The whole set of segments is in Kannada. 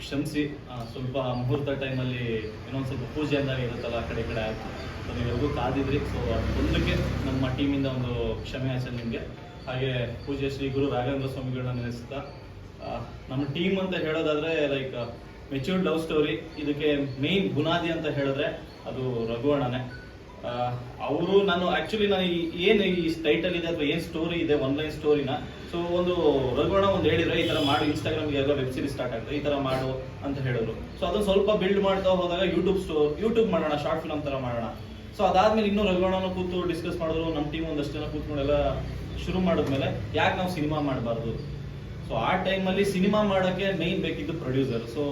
ಕ್ಷಮಿಸಿ ಸ್ವಲ್ಪ ಮುಹೂರ್ತ ಟೈಮಲ್ಲಿ ಇನ್ನೊಂದು ಸ್ವಲ್ಪ ಪೂಜೆ ಅಂದಾಗ ಇರುತ್ತಲ್ಲ ಆ ಕಡೆ ಕಡೆ ಆಯಿತು. ಸೊ ನೀವೆಲ್ಲರೂ ಕಾದಿದ್ರಿ. ಸೊ ಅದೊಂದಕ್ಕೆ ನಮ್ಮ ಟೀಮಿಂದ ಒಂದು ಕ್ಷಮೆ ಆಚೆ ನಿಮಗೆ. ಹಾಗೆ ಪೂಜೆ ಶ್ರೀ ಗುರು ರಾಘವೇಂದ್ರ ಸ್ವಾಮಿಗಳನ್ನ ನೆನೆಸ್ತಾ ನಮ್ಮ ಟೀಮ್ ಅಂತ ಹೇಳೋದಾದ್ರೆ ಲೈಕ್ ಮೆಚ್ಯೂರ್ಡ್ ಲವ್ ಸ್ಟೋರಿ ಇದಕ್ಕೆ ಮೇನ್ ಬುನಾದಿ ಅಂತ ಹೇಳಿದ್ರೆ ಅದು ರಘುವಣ್ಣನೇ. ಅವರು ನಾನು ಆಕ್ಚುಲಿ ನಾನು ಏನು ಈ ಟೈಟಲ್ ಇದೆ ಅಥವಾ ಏನು ಸ್ಟೋರಿ ಇದೆ ಒನ್ಲೈನ್ ಸ್ಟೋರಿನ ಸೊ ಒಂದು ರಘುವಣ ಒಂದು ಹೇಳಿದ್ರೆ, ಈ ತರ ಮಾಡು ಇನ್ಸ್ಟಾಗ್ರಾಮ್ಗೆ ಎಲ್ಲ ವೆಬ್ ಸೀರೀಸ್ ಸ್ಟಾರ್ಟ್ ಆಗಿದೆ ಈ ತರ ಮಾಡು ಅಂತ ಹೇಳಿದ್ರು. ಸೊ ಅದನ್ನ ಸ್ವಲ್ಪ ಬಿಲ್ಡ್ ಮಾಡ್ತಾ ಹೋದಾಗ ಯೂಟ್ಯೂಬ್ ಸ್ಟೋರ್ ಯೂಟ್ಯೂಬ್ ಮಾಡೋಣ ಶಾರ್ಟ್ ಫಿಲ್ಮ್ ತರ ಮಾಡೋಣ. ಸೊ ಅದಾದ್ಮೇಲೆ ಇನ್ನೂ ರಘುವಣ್ಣನ ಕೂತು ಡಿಸ್ಕಸ್ ಮಾಡಿದ್ರು ನಮ್ಮ ಟೀಮ್ ಒಂದಷ್ಟು ಜನ ಕೂತ್ಕೊಂಡೆಲ್ಲ ಶುರು ಮಾಡಿದ್ಮೇಲೆ ಯಾಕೆ ನಾವು ಸಿನಿಮಾ ಮಾಡಬಾರ್ದು? ಸೊ ಆ ಟೈಮಲ್ಲಿ ಸಿನಿಮಾ ಮಾಡೋಕ್ಕೆ ಮೈನ್ ಬೇಕಿದ್ದು ಪ್ರೊಡ್ಯೂಸರ್ ಸೊ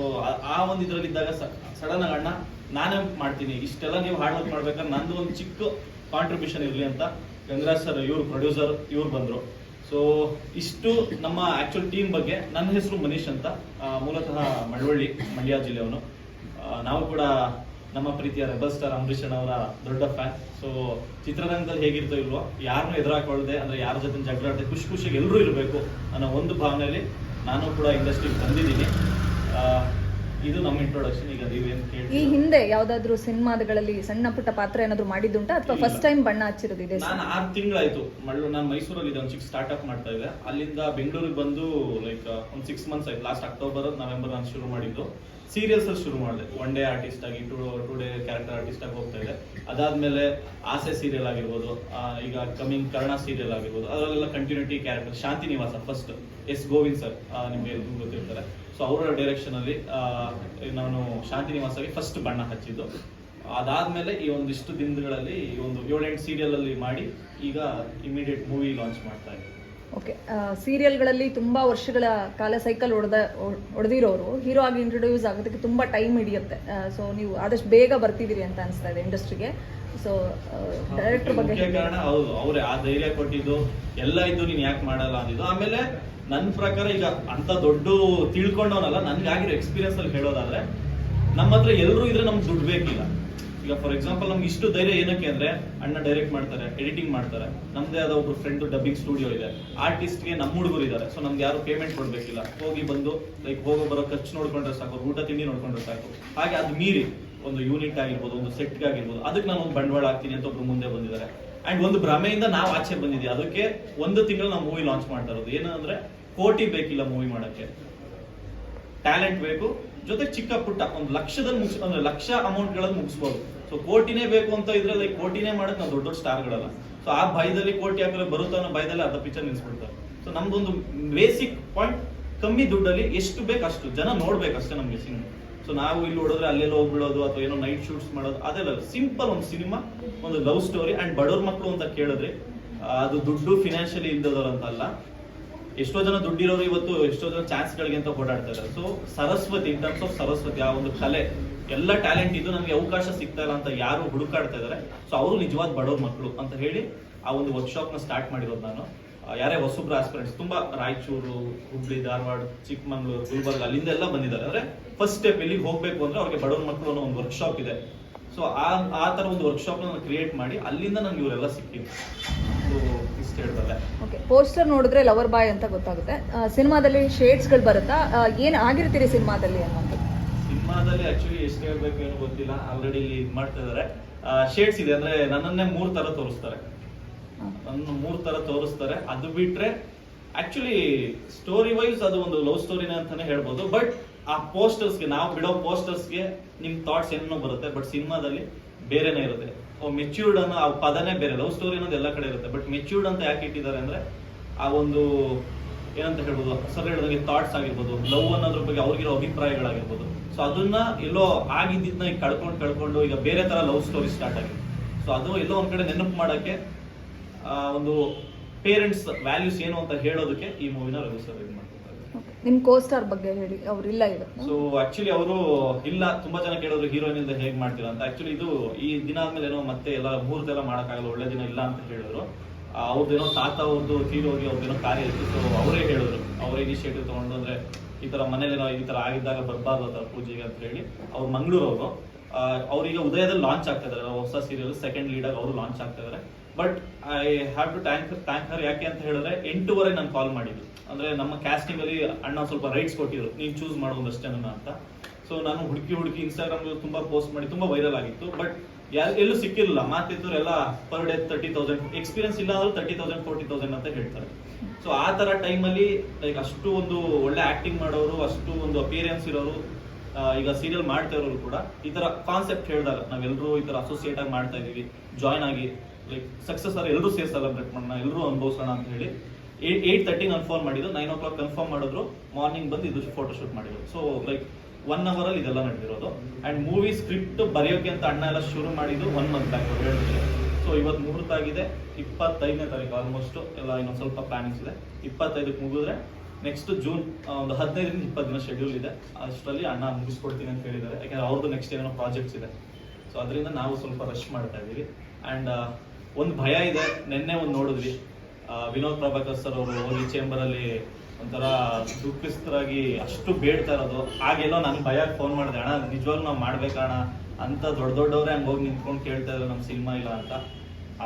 ಆ ಒಂದು ಇದರಲ್ಲಿ ಇದ್ದಾಗ ಸಡನ್ ಆಗಿ ಅಣ್ಣ, ನಾನೇ ಮಾಡ್ತೀನಿ. ಇಷ್ಟೆಲ್ಲ ನೀವು ಹಾರ್ಡ್ ವರ್ಕ್ ಮಾಡ್ಬೇಕಾದ್ರೆ ನಂದು ಒಂದು ಚಿಕ್ಕ ಕಾಂಟ್ರಿಬ್ಯೂಷನ್ ಇರಲಿ ಅಂತ ಗಂಗರಾಜ್ ಸರ್ ಇವ್ರು ಪ್ರೊಡ್ಯೂಸರ್ ಇವ್ರು ಬಂದರು. ಸೊ ಇಷ್ಟು ನಮ್ಮ ಆಕ್ಚುಲ್ ಟೀಮ್ ಬಗ್ಗೆ. ನನ್ನ ಹೆಸರು ಮನೀಶ್ ಅಂತ ಮೂಲತಃ ಮಳವಳ್ಳಿ ಮಂಡ್ಯ ಜಿಲ್ಲೆಯವನು. ನಾವು ಕೂಡ ನಮ್ಮ ಪ್ರೀತಿಯ ರೆಬಲ್ ಸ್ಟಾರ್ ಅಂಬರೀಷ್ ಅವರ ದೊಡ್ಡ ಫ್ಯಾನ್. ಸೊ ಚಿತ್ರರಂಗದಲ್ಲಿ ಹೇಗಿರ್ತೋ ಇಲ್ವೋ, ಯಾರನ್ನೂ ಎದುರಾಕೊಳ್ಳದೆ, ಅಂದ್ರೆ ಯಾರ ಜೊತೆ ಜಗಳಾಡದೆ ಖುಷಿ ಖುಷಿಗೆ ಎಲ್ಲರೂ ಇರಬೇಕು ಅನ್ನೋ ಒಂದು ಭಾವನೆಯಲ್ಲಿ ನಾನು ಕೂಡ ಇಂಡಸ್ಟ್ರಿಗೆ ಬಂದಿದ್ದೀನಿ ಇದು ನಮ್ಮ ಇಂಟ್ರೊಡಕ್ಷನ್ ಈಗ ನೀವೇನು ಈ ಕೇಳಿ ಹಿಂದೆ ಯಾವ್ದಾದ್ರು ಸಿನಿಮಾಗಳಲ್ಲಿ ಸಣ್ಣ ಪುಟ್ಟ ಪಾತ್ರ ಏನಾದ್ರು ಮಾಡಿದ್ದುಂಟಾ? ಅಥವಾ ಫಸ್ಟ್ ಟೈಮ್ ಬಣ್ಣ ಹಚ್ಚಿರೋದಿದೆ ನಾನು ಆರು ತಿಂಗಳಾಯ್ತು. ಮಳ್ಳು ನಾನು ಮೈಸೂರಲ್ಲಿ ಇದೆ ಒಂದು ಚಿಕ್ಕ ಸ್ಟಾರ್ಟ್ಅಪ್ ಮಾಡ್ತಾ ಇದ್ದೆ. ಅಲ್ಲಿಂದ ಬೆಂಗಳೂರಿಗೆ ಬಂದು ಲೈಕ್ ಒಂದು ಸಿಕ್ಸ್ ಮಂತ್ಸ್ ಆಯ್ತು. ಲಾಸ್ಟ್ ಅಕ್ಟೋಬರ್ ನವೆಂಬರ್ ನಾನು ಶುರು ಮಾಡಿದ್ದು. ಸೀರಿಯಲ್ಸ್ ಶುರು ಮಾಡಿದೆ. ಒನ್ ಡೇ ಆರ್ಟಿಸ್ಟ್ ಆಗಿ to to day character artist ಆಗಿ ಹೋಗ್ತಾ ಇದೆ ಅದಾದ್ಮೇಲೆ ಆಸೆ ಸೀರಿಯಲ್ ಆಗಿರ್ಬೋದು ಆ, ಈಗ ಕಮಿಂಗ್ ಕರ್ಣ ಸೀರಿಯಲ್ ಆಗಿರ್ಬೋದು ಅದರಲ್ಲೆಲ್ಲ ಕಂಟಿನ್ಯೂಟಿ ಕ್ಯಾರೆಕ್ಟರ್ ಶಾಂತಿ ನಿವಾಸ ಫಸ್ಟ್ ಎಸ್ ಗೋವಿಂದ್ ಸರ್ ನಿಮಗೆ ಗೊತ್ತಿರ್ತಾರೆ. ಸೊ ಅವರ ಡೈರೆಕ್ಷನ್ ಅಲ್ಲಿ ಆ, ನಾನು ಶಾಂತಿ ನಿವಾಸಗೆ ಫಸ್ಟ್ ಬಣ್ಣ ಹಚ್ಚಿದ್ದು. ಅದಾದ್ಮೇಲೆ ಈ ಒಂದಿಷ್ಟು ದಿನಗಳಲ್ಲಿ ಈ ಒಂದು ಏಳೆಂಟು ಸೀರಿಯಲ್ ಅಲ್ಲಿ ಮಾಡಿ ಈಗ ಇಮಿಡಿಯೇಟ್ ಮೂವಿ ಲಾಂಚ್ ಮಾಡ್ತಾ ಇದ್ದೀನಿ. ಓಕೆ ಸೀರಿಯಲ್ಗಳಲ್ಲಿ ತುಂಬಾ ವರ್ಷಗಳ ಕಾಲ ಸೈಕಲ್ ಹೊಡೆದ ಹೊಡೆದಿರೋರು ಹೀರೋ ಆಗಿ ಇಂಟ್ರೊಡ್ಯೂಸ್ ಆಗೋದಕ್ಕೆ ತುಂಬಾ ಟೈಮ್ ಹಿಡಿಯುತ್ತೆ. ಸೊ ನೀವು ಆದಷ್ಟು ಬೇಗ ಬರ್ತಿದ್ದೀರಿ ಅಂತ ಅನಿಸ್ತಾ ಇದೆ ಇಂಡಸ್ಟ್ರಿಗೆ ಸೊ ಡೈರೆಕ್ಟರ್ ಬಗ್ಗೆ. ಕಾರಣ ಹೌದು ಅವರೇ ಆ ಧೈರ್ಯ ಕೊಟ್ಟಿದ್ದು ಎಲ್ಲ ಇದ್ದು ನೀನು ಯಾಕೆ ಮಾಡಲ್ಲ ಅಂದಿದ್ದು. ಆಮೇಲೆ ನನ್ನ ಪ್ರಕಾರ ಈಗ ಅಂತ ದೊಡ್ಡ ತಿಳ್ಕೊಂಡವನಲ್ಲ ನನ್ಗೆ ಆಗಿರೋ ಎಕ್ಸ್ಪೀರಿಯನ್ಸ್ ಅಲ್ಲಿ ಹೇಳೋದಾದ್ರೆ, ನಮ್ಮ ಹತ್ರ ಎಲ್ಲರೂ ಇದ್ರೆ ನಮ್ಗೆ ದುಡ್ಡು ಬೇಕಿಲ್ಲ. ಈಗ ಫಾರ್ ಎಕ್ಸಾಂಪಲ್ ನಮ್ಗೆ ಇಷ್ಟು ಧೈರ್ಯ ಏನಕ್ಕೆ ಅಂದ್ರೆ, ಅಣ್ಣ ಡೈರೆಕ್ಟ್ ಮಾಡ್ತಾರೆ ಎಡಿಟಿಂಗ್ ಮಾಡ್ತಾರೆ. ನಮ್ದೇ ಆದ ಒಬ್ರು ಫ್ರೆಂಡ್ ಡಬ್ಬಿಂಗ್ ಸ್ಟುಡಿಯೋ ಇದೆ. ಆರ್ಟಿಸ್ಟ್ಗೆ ನಮ್ಮ ಹುಡುಗರು ಇದ್ದಾರೆ ಸೊ ನಮ್ಗೆ ಯಾರು ಪೇಮೆಂಟ್ ಕೊಡ್ಬೇಕಿಲ್ಲ. ಹೋಗಿ ಬಂದು ಲೈಕ್ ಹೋಗೋ ಬರೋ ಖರ್ಚು ನೋಡ್ಕೊಂಡ್ರೆ ಸಾಕು, ಊಟ ತಿಂಡಿ ನೋಡ್ಕೊಂಡ್ರೆ ಸಾಕು. ಹಾಗೆ ಅದು ಮೀರಿ ಒಂದು ಯೂನಿಟ್ ಆಗಿರ್ಬೋದು, ಒಂದು ಸೆಟ್ ಆಗಿರ್ಬೋದು, ಅದಕ್ಕೆ ನಾನು ಒಂದು ಬಂಡವಾಳ ಹಾಕ್ತೀನಿ ಅಂತ ಒಬ್ರು ಮುಂದೆ ಬಂದಿದ್ದಾರೆ. ಅಂಡ್ ಒಂದು ಭ್ರಮೆಯಿಂದ ನಾವು ಆಚೆ ಬಂದಿದ್ದೀವಿ. ಅದಕ್ಕೆ ಒಂದು ತಿಂಗಳು ನಾವು ಮೂವಿ ಲಾಂಚ್ ಮಾಡ್ತಾ ಇರೋದು. ಏನಂದ್ರೆ ಕೋಟಿ ಬೇಕಿಲ್ಲ ಮೂವಿ ಮಾಡಕ್ಕೆ. ಟ್ಯಾಲೆಂಟ್ ಬೇಕು, ಜೊತೆ ಚಿಕ್ಕ ಪುಟ್ಟ, ಒಂದು ಲಕ್ಷದಲ್ಲಿ ಮುಗಿಸ್, ಅಂದ್ರೆ ಲಕ್ಷ ಅಮೌಂಟ್ಗಳಲ್ಲಿ ಮುಗಿಸ್ಬೋದು. ಸೊ ಕೋಟಿನೇ ಬೇಕು ಅಂತ ಇದ್ರೆ ಲೈಕ್ ಕೋಟಿನೇ ಮಾಡಕ್ ನಾವು ದೊಡ್ಡ ದೊಡ್ಡ ಸ್ಟಾರ್ಗಳಲ್ಲ. ಸೊ ಆ ಭಯದಲ್ಲಿ ಕೋಟಿ ಹಾಕಿದ್ರೆ ಬರುತ್ತೋ ಅನ್ನೋ ಭಯದಲ್ಲಿ ಅರ್ಧ ಪಿಕ್ಚರ್ ನಿಲ್ಸ್ಬಿಡ್ತಾರೆ. ಸೊ ನಮ್ದೊಂದು ಬೇಸಿಕ್ ಪಾಯಿಂಟ್ ಕಮ್ಮಿ ದುಡ್ಡಲ್ಲಿ ಎಷ್ಟು ಬೇಕು ಅಷ್ಟು, ಜನ ನೋಡ್ಬೇಕು ಅಷ್ಟೇ ನಮ್ಗೆ ಸಿನಿಮಾ. ಸೊ ನಾವು ಇಲ್ಲಿ ಹೊಡೆದ್ರೆ ಅಲ್ಲೆಲ್ಲ ಹೋಗ್ಬಿಡೋದು ಅಥವಾ ಏನೋ ನೈಟ್ ಶೂಟ್ಸ್ ಮಾಡೋದು, ಅದೆಲ್ಲ ಸಿಂಪಲ್ ಒಂದು ಸಿನಿಮಾ, ಒಂದು ಲವ್ ಸ್ಟೋರಿ ಅಂಡ್ ಬಡವ್ರ ಮಕ್ಕಳು ಅಂತ ಕೇಳಿದ್ರೆ, ಅದು ದುಡ್ಡು ಫಿನಾನ್ಷಿಯಲಿ ಅಲ್ಲ. ಎಷ್ಟೋ ಜನ ದುಡ್ಡಿರೋರು ಇವತ್ತು ಎಷ್ಟೋ ಜನ ಚಾನ್ಸ್ ಗಳಿಗೆ ಅಂತ ಓಡಾಡ್ತಾ ಇದ್ದಾರೆ. So Saraswati in terms of Saraswati, ಆ ಒಂದು ಕಲೆ, ಎಲ್ಲ ಟ್ಯಾಲೆಂಟ್ ಇದ್ದು ನಮಗೆ ಅವಕಾಶ ಸಿಗ್ತಾ ಇಲ್ಲ ಅಂತ ಯಾರು ಹುಡುಕಾಡ್ತಾ ಇದಾರೆ ಸೊ ಅವರು ನಿಜವಾದ ಬಡವ್ರ ಮಕ್ಕಳು ಅಂತ ಹೇಳಿ ಆ ಒಂದು ವರ್ಕ್ಶಾಪ್ನ ಸ್ಟಾರ್ಟ್ ಮಾಡಿರೋದು ನಾನು. ಯಾರೇ ಹೊಸಬ್ರ ಆಸ್ಪಿರೆಂಟ್ಸ್ ತುಂಬಾ ರಾಯಚೂರು, ಹುಬ್ಳಿ, ಧಾರವಾಡ, ಚಿಕ್ಕಮಂಗ್ಳೂರು, ಗುಲ್ಬರ್ಗ ಅಲ್ಲಿಂದ ಎಲ್ಲ ಬಂದಿದ್ದಾರೆ. ಅಂದ್ರೆ ಫಸ್ಟ್ ಸ್ಟೆಪ್ ಎಲ್ಲಿಗೆ ಹೋಗ್ಬೇಕು ಅಂದ್ರೆ ಅವ್ರಿಗೆ ಬಡವ್ರ ಮಕ್ಕಳು ಅನ್ನೋ ಒಂದು ವರ್ಕ್ಶಾಪ್ ಇದೆ. ಸೊ ಆ ಆ ತರ ಒಂದು ವರ್ಕ್ಶಾಪ್ ನಾನು ಕ್ರಿಯೇಟ್ ಮಾಡಿ ಅಲ್ಲಿಂದ ನಂಗೆ ಇವರೆಲ್ಲ ಸಿಕ್ಕಿದ್ರು. ಸೊ ಇಷ್ಟು ಓಕೆ ಪೋಸ್ಟರ್ ನೋಡಿದ್ರೆ ಲವರ್ ಬಾಯ್ ಅಂತ ಗೊತ್ತಾಗುತ್ತೆ. ಸಿನಿಮಾದಲ್ಲಿ ಶೇಡ್ಸ್ಗಳು ಬರುತ್ತಾ? ಏನು ಏನ್ ಆಗಿರ್ತೀರಿ ಸಿನಿಮಾದಲ್ಲಿ ಅನ್ನೋದು? ಸಿನಿಮಾದಲ್ಲಿ ಆಕ್ಚುಲಿ ಎಷ್ಟು ಹೇಳ್ಬೇಕು ಏನು ಗೊತ್ತಿಲ್ಲ. ಆಲ್ರೆಡಿ ಇಲ್ಲಿ ಇದ್ ಮಾಡ್ತಾ ಇದಾರೆ. ಶೇಡ್ಸ್ ಇದೆ ಅಂದ್ರೆ ನನ್ನನ್ನೇ ಮೂರ್ ತರ ತೋರಿಸ್ತಾರೆ. ನನ್ನ ಮೂರ್ ತರ ತೋರಿಸ್ತಾರೆ. ಅದು ಬಿಟ್ರೆ ಆಕ್ಚುಲಿ ಸ್ಟೋರಿ ವೈಸ್ ಅದು ಒಂದು ಲವ್ ಸ್ಟೋರಿನ ಅಂತಾನೆ ಹೇಳ್ಬೋದು. ಬಟ್ ಆ ಪೋಸ್ಟರ್ಸ್ಗೆ ನಾವು ಬಿಡೋ ಪೋಸ್ಟರ್ಸ್ಗೆ ನಿಮ್ ಥಾಟ್ಸ್ ಏನೋ ಬರುತ್ತೆ ಬಟ್ ಸಿನಿಮಾದಲ್ಲಿ ಬೇರೆನೇ ಇರುತ್ತೆ. ಮೆಚ್ಯೂರ್ಡ್ ಅನ್ನೋ ಆ ಪದನೇ ಬೇರೆ ಲವ್ ಸ್ಟೋರಿ ಅನ್ನೋದು ಎಲ್ಲ ಕಡೆ ಇರುತ್ತೆ. ಬಟ್ ಮೆಚ್ಯೂರ್ಡ್ ಅಂತ ಯಾಕೆ ಇಟ್ಟಿದ್ದಾರೆ ಅಂದ್ರೆ, ಆ ಒಂದು, ಏನಂತ ಹೇಳ್ಬೋದು ಸರ್ ಹೇಳಿದಂಗೆ ಥಾಟ್ಸ್ ಆಗಿರ್ಬೋದು ಲವ್ ಅನ್ನೋದ್ರ ಬಗ್ಗೆ ಅವ್ರಿಗಿರೋ ಅಭಿಪ್ರಾಯಗಳಾಗಿರ್ಬೋದು. ಸೊ ಅದನ್ನ ಎಲ್ಲೋ ಆಗಿದ್ದನ್ನ ಈಗ ಕಳ್ಕೊಂಡು ಕಳ್ಕೊಂಡು ಈಗ ಬೇರೆ ತರ ಲವ್ ಸ್ಟೋರಿ ಸ್ಟಾರ್ಟ್ ಆಗಿದೆ. ಸೊ ಅದು ಎಲ್ಲೋ ಒಂದ್ ಕಡೆ ನೆನಪು ಮಾಡಕ್ಕೆ ಒಂದು ಪೇರೆಂಟ್ಸ್ ವ್ಯಾಲ್ಯೂಸ್ ಏನು ಅಂತ ಹೇಳೋದಕ್ಕೆ ಈ ಮೂವಿನ ರಘು ಸರ್ ಇದು ಮಾಡ್ತಾರೆ. ನಿಮ್ ಕೋಸ್ಟಾರ್ ಬಗ್ಗೆ ಹೇಳಿ, ಅವ್ರು ಇಲ್ಲ ಇದು ಸೊ ಆಕ್ಚುಲಿ ಅವರು ಇಲ್ಲ, ತುಂಬಾ ಜನ ಕೇಳೋರು ಹೀರೋಯಿನ್ ಇಂದ ಹೇಗ್ ಮಾಡ್ತೀರಾ ಅಂತ. ಆಕ್ಚುಲಿ ಇದು ಈ ದಿನ ಆದ್ಮೇಲೆ ಏನೋ ಮತ್ತೆ ಎಲ್ಲ ಮುಹೂರ್ತ ಎಲ್ಲ ಮಾಡಕ್ಕಾಗಲ್ಲ, ಒಳ್ಳೆ ದಿನ ಇಲ್ಲ ಅಂತ ಹೇಳಿದ್ರು. ಅವ್ರದ್ದೇನೋ ತಾತ ಅವ್ರದ್ದು ತೀರೋಗಿ ಅವ್ರದ್ದೇನೋ ಕಾರ್ಯ ಇತ್ತು ಸೊ ಅವರೇ ಹೇಳಿದ್ರು. ಅವರೇ ಇನಿಷಿಯೇಟಿವ್ ತಗೊಂಡು ಅಂದ್ರೆ ಈ ತರ ಮನೇಲೇನೋ ಈ ತರ ಆಗಿದ್ದಾಗ ಬರ್ಬಾರ್ದು ಆ ತರ ಪೂಜೆಗೆ ಅಂತ ಹೇಳಿ. ಅವ್ರು ಮಂಗಳೂರು ಅವರು ಅವ್ರೀಗ ಉದಯದಲ್ಲಿ ಲಾಂಚ್ ಆಗ್ತಾ ಇದಾರೆ ಹೊಸ ಸೀರಿಯಲ್ ಸೆಕೆಂಡ್ ಲೀಡ್ ಆಗಿ ಅವರು ಲಾಂಚ್ ಆಗ್ತಾ ಇದಾರೆ but I have to thank thank her ಯಾಕೆ ಅಂತ ಹೇಳಿದ್ರೆ ಎಂಟೂವರೆ ನಾನು ಕಾಲ್ ಮಾಡಿದ್ದು. ಅಂದ್ರೆ ನಮ್ಮ ಕ್ಯಾಸ್ಟಿಂಗ್ ಅಲ್ಲಿ ಅಣ್ಣ ಸ್ವಲ್ಪ ರೈಟ್ಸ್ ಕೊಟ್ಟಿದ್ರು. ನೀನ್ ಚೂಸ್ ಮಾಡೋದಷ್ಟೇ ನನ್ನ ಅಂತ. ಸೊ ನಾನು ಹುಡುಕಿ ಹುಡುಕಿ ಇನ್ಸ್ಟಾಗ್ರಾಮ್ ತುಂಬಾ ಪೋಸ್ಟ್ ಮಾಡಿ ತುಂಬಾ ವೈರಲ್ ಆಗಿತ್ತು. ಬಟ್ ಯಾರು, ಎಲ್ಲೂ ಸಿಕ್ಕಿರಲಿಲ್ಲ. ಮಾತಿದ್ರು ಎಲ್ಲ per day thirty thousand experience ಇಲ್ಲ ಅಂದ್ರೆ ತರ್ಟಿ ತೌಸಂಡ್ ಫೋರ್ಟಿ ತೌಸಂಡ್ ಅಂತ ಹೇಳ್ತಾರೆ. ಸೊ ಆ ತರ ಟೈಮಲ್ಲಿ ಲೈಕ್ ಅಷ್ಟು ಒಂದು ಒಳ್ಳೆ ಆಕ್ಟಿಂಗ್ ಮಾಡೋರು, ಅಷ್ಟು ಒಂದು ಅಪಿಯರೆನ್ಸ್ ಇರೋರು ಈಗ ಸೀರಿಯಲ್ ಮಾಡ್ತಾ ಇರೋರು ಕೂಡ ಈ ತರ ಕಾನ್ಸೆಪ್ಟ್ ಹೇಳಿದಾಗ ನಾವೆಲ್ಲರೂ ಈ ತರ ಅಸೋಸಿಯೇಟ್ ಆಗಿ ಮಾಡ್ತಾ ಇದೀವಿ ಜಾಯ್ನ್ ಆಗಿ ಲೈಕ್ ಸಕ್ಸಸ್ ಆದ್ರೆ ಎಲ್ಲರೂ ಸೇರಿ ಸೆಲೆಬ್ರೇಟ್ ಮಾಡೋಣ ಎಲ್ಲರೂ ಅನುಭವಿಸೋಣ ಅಂತ ಹೇಳಿ ಏಯ್ಟ್ ತರ್ಟಿ ನಾನು ಫೋನ್ ಮಾಡಿದ್ದು ನೈನ್ ಓ ಕ್ಲಾಕ್ ಕನ್ಫರ್ಮ್ ಮಾಡಿದ್ರು ಮಾರ್ನಿಂಗ್ ಬಂದು ಇದು ಫೋಟೋ ಶೂಟ್ ಮಾಡಿದ್ರು. ಸೊ ಲೈಕ್ ಒನ್ ಅವರ್ ಅಲ್ಲಿ ಇದೆಲ್ಲ ನಡೆದಿರೋದು. ಅಂಡ್ ಮೂವಿ ಸ್ಕ್ರಿಪ್ಟ್ ಬರೆಯೋಕೆ ಅಂತ ಅಣ್ಣ ಎಲ್ಲ ಶುರು ಮಾಡಿದ್ದು ಒನ್ ಮಂತ್ ಬ್ಯಾಕ್ ಹೇಳಿದ್ರೆ. ಸೊ ಇವತ್ತು ಮುಹೂರ್ತ ಆಗಿದೆ, ಇಪ್ಪತ್ತೈದನೇ ತಾರೀಕು ಆಲ್ಮೋಸ್ಟ್ ಎಲ್ಲ ಇನ್ನೊಂದು ಸ್ವಲ್ಪ ಪ್ಲಾನಿಂಗ್ಸ್ ಇದೆ. ಇಪ್ಪತ್ತೈದಕ್ಕೆ ಮುಗಿದ್ರೆ ನೆಕ್ಸ್ಟ್ ಜೂನ್ ಒಂದು ಹದಿನೈದರಿಂದ ಇಪ್ಪತ್ತು ದಿನ ಶೆಡ್ಯೂಲ್ ಇದೆ. ಅಷ್ಟರಲ್ಲಿ ಅಣ್ಣ ಮುಗಿಸ್ಕೊಡ್ತೀನಿ ಅಂತ ಹೇಳಿದ್ದಾರೆ. ಯಾಕಂದ್ರೆ ಅವ್ರದ್ದು ನೆಕ್ಸ್ಟ್ ಏನೋ ಪ್ರಾಜೆಕ್ಟ್ಸ್ ಇದೆ. ಸೊ ಅದರಿಂದ ನಾವು ಸ್ವಲ್ಪ ರಶ್ ಮಾಡ್ತಾ ಇದ್ದೀವಿ. ಆ್ಯಂಡ್ ಒಂದು ಭಯ ಇದೆ. ನಿನ್ನೆ ಒಂದು ನೋಡಿದ್ವಿ. ವಿನೋದ್ ಪ್ರಭಾಕರ್ ಸರ್ ಅವರು ಹೋಗಿ ಚೇಂಬರಲ್ಲಿ ಒಂಥರ ದುಃಖಿಸ್ತರಾಗಿ ಅಷ್ಟು ಬೇಡ್ತಾ ಇರೋದು. ಹಾಗೆಲ್ಲೋ ನಾನು ಭಯ ಫೋನ್ ಮಾಡಿದೆ. ಅಣ್ಣ, ನಿಜವಾಗ್ಲೂ ನಾವು ಮಾಡ್ಬೇಕಣ್ಣ. ಅಂತ ದೊಡ್ಡ ದೊಡ್ಡವರೇ ಹಂಗೆ ಹೋಗಿ ನಿಂತ್ಕೊಂಡು ಕೇಳ್ತಾ ಇದ್ರು ನಮ್ಮ ಸಿನಿಮಾ ಇಲ್ಲ ಅಂತ.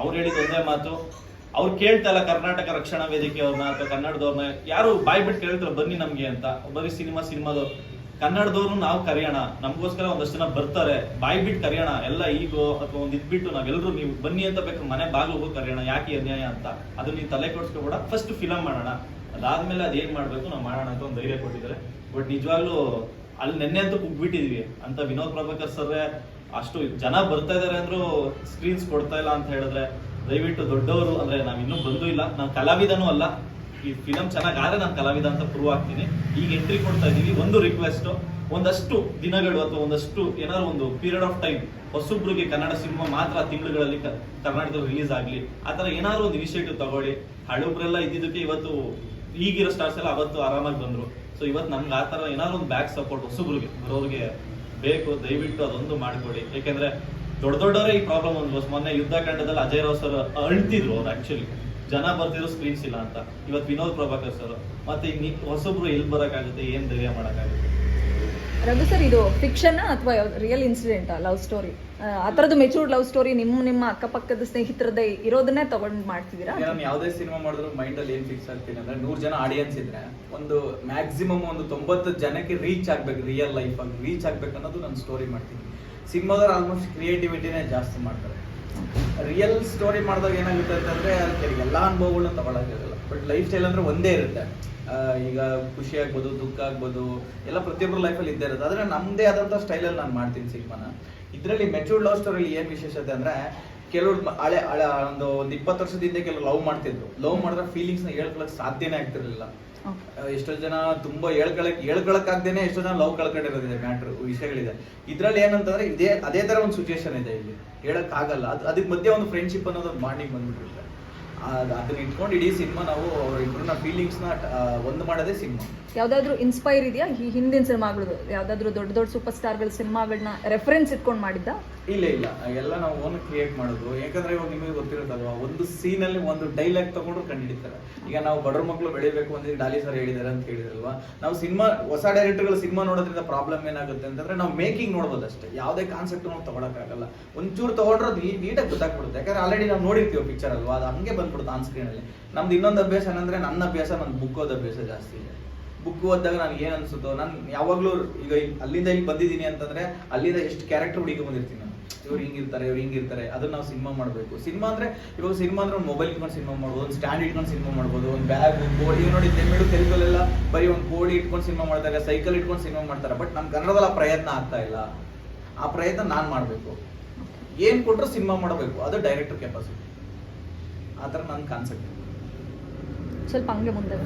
ಅವ್ರು ಹೇಳಿದ ಒಂದೇ ಮಾತು. ಅವ್ರು ಕೇಳ್ತಾ ಇಲ್ಲ ಕರ್ನಾಟಕ ರಕ್ಷಣಾ ವೇದಿಕೆಯವ್ರನ್ನ ಅಥವಾ ಕನ್ನಡದವ್ರನ್ನ. ಯಾರು ಬಾಯ್ ಬಿಟ್ಟು ಕೇಳ್ತಾರೆ ಬನ್ನಿ ನಮ್ಗೆ ಅಂತ. ಬರೀ ಸಿನಿಮಾ ಸಿನಿಮಾದವ್ರು. ಕನ್ನಡದವ್ರು ನಾವು ಕರೆಯೋಣ. ನಮಗೋಸ್ಕರ ಒಂದಷ್ಟು ಜನ ಬರ್ತಾರೆ. ಬಾಯ್ ಬಿಟ್ಟು ಕರೆಯೋಣ. ಎಲ್ಲ ಈಗೋ ಅಥವಾ ಒಂದು ಇದ್ಬಿಟ್ಟು ನಾವೆಲ್ಲರೂ ನೀವು ಬನ್ನಿ ಅಂತ ಬೇಕು, ಮನೆ ಬಾಗಿಲು ಹೋಗಿ ಕರೆಯೋಣ. ಯಾಕೆ ಅನ್ಯಾಯ ಅಂತ. ಅದನ್ನ ನೀವು ತಲೆ ಕೊಡ್ಸ್ಕೊಬೇಡ. ಫಸ್ಟ್ ಫಿಲಮ್ ಮಾಡೋಣ. ಅದಾದ್ಮೇಲೆ ಅದೇನ್ ಮಾಡ್ಬೇಕು, ನಾವು ಮಾಡೋಣ ಅಂತ ಒಂದು ಧೈರ್ಯ ಕೊಟ್ಟಿದ್ದಾರೆ. ಬಟ್ ನಿಜವಾಗ್ಲೂ ಅಲ್ಲಿ ನೆನ್ನೆ ಅಂತೂ ಕುಗ್ಬಿಟ್ಟಿದ್ವಿ. ಅಂತ ವಿನೋದ್ ಪ್ರಭಾಕರ್ ಸರ್ ಅಷ್ಟು ಜನ ಬರ್ತಾ ಇದಾರೆ ಅಂದ್ರೂ ಸ್ಕ್ರೀನ್ಸ್ ಕೊಡ್ತಾ ಇಲ್ಲ ಅಂತ ಹೇಳಿದ್ರೆ ದಯವಿಟ್ಟು ದೊಡ್ಡವರು, ಅಂದ್ರೆ ನಾವ್ ಇನ್ನೂ ಬಂದೂ ಇಲ್ಲ. ನಾನು ಕಲಾವಿದನೂ ಅಲ್ಲ. ಈ ಫಿಲಂ ಚೆನ್ನಾಗ್ ಆದ್ರೆ ನಾನು ಕಲಾವಿದ ಅಂತ ಪ್ರೂವ್ ಆಗ್ತೀನಿ. ಈಗ ಎಂಟ್ರಿ ಕೊಡ್ತಾ ಇದೀವಿ. ಒಂದು ರಿಕ್ವೆಸ್ಟ್ ಒಂದಷ್ಟು ದಿನಗಳು ಅಥವಾ ಒಂದಷ್ಟು ಏನಾದ್ರು ಒಂದು ಪೀರಿಯಡ್ ಆಫ್ ಟೈಮ್ ಹೊಸೊಬ್ರಿಗೆ ಕನ್ನಡ ಸಿನಿಮಾ ಮಾತ್ರ ತಿಂಗಳುಗಳಲ್ಲಿ ಕರ್ನಾಟಕದಲ್ಲಿ ರಿಲೀಸ್ ಆ ಆತರ ಏನಾದ್ರು ಒಂದು ಇನಿಷಿಯೇಟಿವ್ ತಗೊಳ್ಳಿ. ಹಳಬ್ರೆಲ್ಲ ಇದ್ದಿದ್ದಕ್ಕೆ ಇವತ್ತು ಈಗಿರೋ ಸ್ಟಾರ್ಸ್ ಎಲ್ಲ ಅವತ್ತು ಆರಾಮಾಗಿ ಬಂದ್ರು. ಸೊ ಇವತ್ತು ನಮ್ಗೆ ಆ ಥರ ಏನಾದ್ರು ಒಂದು ಬ್ಯಾಕ್ ಸಪೋರ್ಟ್ ಹೊಸಬ್ರಿಗೆ, ಬರೋರಿಗೆ ಬೇಕು. ದಯವಿಟ್ಟು ಅದೊಂದು ಮಾಡಿಕೊಡಿ. ಯಾಕೆಂದ್ರೆ ದೊಡ್ಡ ದೊಡ್ಡವರೇ ಈ ಪ್ರಾಬ್ಲಮ್ ಒಂದು. ಮೊನ್ನೆ ಯುದ್ಧಕಾಂಡದಲ್ಲಿ ಅಜಯ್ ರಾವ್ ಸರ್ ಅಳ್ತಿದ್ರು ಅವ್ರು ಆಕ್ಚುಲಿ ಜನ ಬರ್ತಿರೋ ಸ್ಕ್ರೀನ್ಸ್ ಇಲ್ಲ ಅಂತ. ಇವತ್ತು ವಿನೋದ್ ಪ್ರಭಾಕರ್ ಸರ್ ಮತ್ತೆ ಹೊಸೊಬ್ರು ಹೊಸಬ್ರು ಎಲ್ಲಿ ಬರೋಕ್ಕಾಗುತ್ತೆ ಏನ್ ಧೈರ್ಯ ಮಾಡೋಕ್ಕಾಗುತ್ತೆ? ರಘು ಸರ್ ಇದು ಫಿಕ್ಷನ್ ಅಥವಾ ರಿಯಲ್ ಇನ್ಸಿಡೆಂಟ್ ಲವ್ ಸ್ಟೋರಿ ಆ ಥರದ್ದು ಮೆಚೂರ್ಡ್ ಲವ್ ಸ್ಟೋರಿ ನಿಮ್ಮ ನಿಮ್ಮ ಅಕ್ಕಪಕ್ಕದ ಸ್ನೇಹಿತರದೇ ಇರೋದನ್ನೇ ತಗೊಂಡ್ ಮಾಡ್ತಿದ್ದೀರಾ ನಾನು ಯಾವುದೇ ಸಿನಿಮಾ ಮಾಡಿದ್ರು ಮೈಂಡ್ ಅಲ್ಲಿ ಏನ್ ಫಿಕ್ಸ್ ಆಗ್ತೀನಿ ಅಂದ್ರೆ ನೂರ್ ಜನ ಆಡಿಯನ್ಸ್ ಇದ್ರೆ ಒಂದು ಮ್ಯಾಕ್ಸಿಮಮ್ ಒಂದು ತೊಂಬತ್ತು ಜನಕ್ಕೆ ರೀಚ್ ಆಗ್ಬೇಕು ರಿಯಲ್ ಲೈಫ್ ಆಗಿ ರೀಚ್ ಆಗ್ಬೇಕು ಅನ್ನೋದು ನಾನು ಸ್ಟೋರಿ ಮಾಡ್ತೀನಿ. ಸಿನಿಮಾದವ್ರು ಆಲ್ಮೋಸ್ಟ್ ಕ್ರಿಯೇಟಿವಿಟಿನೇ ಜಾಸ್ತಿ ಮಾಡ್ತಾರೆ. ರಿಯಲ್ ಸ್ಟೋರಿ ಮಾಡಿದಾಗ ಏನಾಗುತ್ತೆ ಅಂತಂದ್ರೆ ಅದಕ್ಕೆ ಎಲ್ಲ ಅನುಭವಗಳನ್ನ ತಗೊಳಕ್ಕಾಗಲ್ಲ. ಬಟ್ ಲೈಫ್ ಸ್ಟೈಲ್ ಅಂದ್ರೆ ಒಂದೇ ಇರುತ್ತೆ. ಈಗ ಖುಷಿ ಆಗ್ಬೋದು, ದುಃಖ ಆಗ್ಬೋದು, ಎಲ್ಲ ಪ್ರತಿಯೊಬ್ಬರ ಲೈಫಲ್ಲಿ ಇದ್ದೇ ಇರುತ್ತೆ. ಆದ್ರೆ ನಮ್ದೇ ಆದಂತ ಸ್ಟೈಲಲ್ಲಿ ನಾನು ಮಾಡ್ತೀನಿ ಸಿನಿಮಾನ. ಇದರಲ್ಲಿ ಮೆಚೂರ್ಡ್ ಲವ್ ಸ್ಟೋರಿ ಏನ್ ವಿಶೇಷತೆ ಅಂದ್ರೆ ಕೆಲವ್ರು ಹಳೆ ಹಳೆ, ಒಂದು ಒಂದು ಇಪ್ಪತ್ತು ವರ್ಷದಿಂದ ಕೆಲವು ಲವ್ ಮಾಡ್ತಿದ್ರು. ಲವ್ ಮಾಡಿದ್ರೆ ಫೀಲಿಂಗ್ಸ್ನ ಹೇಳ್ಕೊಳಕ್ ಸಾಧ್ಯನೇ ಆಗ್ತಿರ್ಲಿಲ್ಲ. ಎಷ್ಟೋ ಜನ ತುಂಬಾ ಹೇಳ್ಕೊಳಕ್ ಹೇಳ್ಕೊಳಕ್ ಆಗ್ದೇನೆ ಎಷ್ಟೋ ಜನ ಲವ್ ಕಳ್ಕೊಂಡಿರೋದಿದೆ ಮ್ಯಾಟ್ರ್ ವಿಷಯಗಳಿದೆ. ಇದ್ರಲ್ಲಿ ಏನಂತಂದ್ರೆ ಇದೇ, ಅದೇ ತರ ಒಂದು ಸಿಚುಯೇಷನ್ ಇದೆ ಇಲ್ಲಿ. ಹೇಳಕ್ ಆಗಲ್ಲ ಅದು ಅದಕ್ಕೆ ಮಧ್ಯೆ ಒಂದು ಫ್ರೆಂಡ್ಶಿಪ್ ಅನ್ನೋದು ಬಾಂಡಿಂಗ್ ಬಂದ್ಬಿಟ್ಟಿರುತ್ತೆ ಅದನ್ನ ಇಟ್ಕೊಂಡು ಇಡೀ ಸಿನಿಮಾ ನಾವು ಅವ್ರ ಇಬ್ಬರನ್ನ ಫೀಲಿಂಗ್ಸ್ನ ಒಂದು ಮಾಡೋದೇ ಸಿನಿಮಾ. ಯಾವ್ದಾದ್ರು ಇನ್ಸ್ಪೈರ್ ಇದೆಯಾ? ಈ ಹಿಂದಿನ ಸಿನಿಮಾಗಳು, ಯಾವ್ದಾದ್ರು ದೊಡ್ಡ ದೊಡ್ಡ ಸೂಪರ್ ಸ್ಟಾರ್ಗಳ ಸಿನಿಮಾಗಳನ್ನ ರೆಫರೆನ್ಸ್ ಇಟ್ಕೊಂಡು ಮಾಡಿದ್ದ ಇಲ್ಲ ಇಲ್ಲ. ಎಲ್ಲ ನಾವು ಓನ್ ಕ್ರಿಯೇಟ್ ಮಾಡೋದು. ಯಾಕಂದ್ರೆ ಇವಾಗ ನಿಮಗೆ ಗೊತ್ತಿರುತ್ತಲ್ವಾ? ಒಂದು ಸೀನ್ ಅಲ್ಲಿ ಒಂದು ಡೈಲಾಗ್ ತಗೊಂಡ್ರು ಕಂಡಿಡಿತಾರೆ ಈಗ ನಾವು ಬಡವ್ರ ಮಕ್ಕಳು ಬೆಳಿಬೇಕು ಅಂದ್ರೆ ಡಾಲಿ ಸರ್ ಹೇಳಿದ್ದಾರೆ ಅಂತ ಹೇಳಿದ್ರಲ್ವಾ? ನಾವು ಸಿನಿಮಾ ಹೊಸ ಡೈರೆಕ್ಟರ್ಗಳು ಸಿನಿಮಾ ನೋಡೋದ್ರಿಂದ ಪ್ರಾಬ್ಲಮ್ ಏನಾಗುತ್ತೆ ಅಂತಂದ್ರೆ ನಾವು ಮೇಕಿಂಗ್ ನೋಡ್ಬೋದು ಅಷ್ಟೇ. ಯಾವುದೇ ಕಾನ್ಸೆಪ್ಟ್ ನಾವು ತಗೊಳಕ್ಕಾಗಲ್ಲ. ಒಂಚೂರು ತಗೊಂಡ್ರೆ ನೀಟಾಗಿ ಗೊತ್ತಾಗ್ಬಿಡುತ್ತೆ. ಯಾಕಂದ್ರೆ ಆಲ್ರೆಡಿ ನಾವು ನೋಡಿರ್ತೀವಿ ಪಿಕ್ಚರ್ ಅಲ್ವಾ? ಅದು ಹಂಗೆ ಬಂದ್ಬಿಡುತ್ತೆ ಆನ್ ಸ್ಕ್ರೀನ್ ಅಲ್ಲಿ. ನಮ್ದು ಇನ್ನೊಂದು ಅಭ್ಯಾಸ ಏನಂದ್ರೆ ನನ್ನ ಅಭ್ಯಾಸ ನನ್ನ ಬುಕ್ ಓದೋ ಅಭ್ಯಾಸ ಜಾಸ್ತಿ ಇದೆ. ಬುಕ್ ಓದಿದಾಗ ನನಗೆ ಏನು ಅನ್ಸುತ್ತೋ, ನಾನು ಯಾವಾಗಲೂ ಈಗ ಅಲ್ಲಿಂದ ಇಲ್ಲಿ ಬಂದಿದ್ದೀನಿ ಅಂತಂದ್ರೆ ಅಲ್ಲಿಂದ ಎಷ್ಟು ಕ್ಯಾರೆಕ್ಟರ್ ಹುಡುಗಿ ಬಂದಿರ್ತೀನಿ ಇವ್ರು ಹಿಂಗಿರ್ತಾರೆ ಇವ್ರು ಹಿಂಗಿರ್ತಾರೆ, ಅದನ್ನ ನಾವು ಸಿನಿಮಾ ಮಾಡಬೇಕು. ಸಿನಿಮಾ ಅಂದ್ರೆ ಇವಾಗ ಸಿನಿಮಾ ಅಂದ್ರೆ ಮೊಬೈಲ್ ಇಟ್ಕೊಂಡು ಸಿನಿಮಾ ಮಾಡ್ಬೋದು, ಒಂದು ಸ್ಟ್ಯಾಂಡ್ ಇಟ್ಕೊಂಡು ಸಿನಿಮಾ ಮಾಡ್ಬೋದು, ಒಂದು ಬ್ಯಾಗ್ ಕೋಳಿ ನೋಡಿ ತೆಮಿಳು ತೆಲುಗಲ್ಲೆಲ್ಲ ಬರೀ ಒಂದು ಬೋರ್ಡ್ ಇಟ್ಕೊಂಡು ಸಿನಿಮಾ ಮಾಡಿದಾಗ ಸೈಕಲ್ ಇಟ್ಕೊಂಡು ಸಿನಿಮಾ ಮಾಡ್ತಾರೆ ಬಟ್ ನಮ್ಮ ಕನ್ನಡದಲ್ಲಿ ಆ ಪ್ರಯತ್ನ ಆಗ್ತಾ ಇಲ್ಲ. ಆ ಪ್ರಯತ್ನ ನಾನು ಮಾಡಬೇಕು. ಏನ್ ಕೊಟ್ಟರು ಸಿನಿಮಾ ಮಾಡಬೇಕು, ಅದು ಡೈರೆಕ್ಟರ್ ಕೆಪಾಸಿಟಿ ಆ ಥರ ನನ್ನ ಕಾನ್ಸೆಪ್ಟ್ ಸ್ವಲ್ಪ ಹಂಗೆ ಮುಂದೆ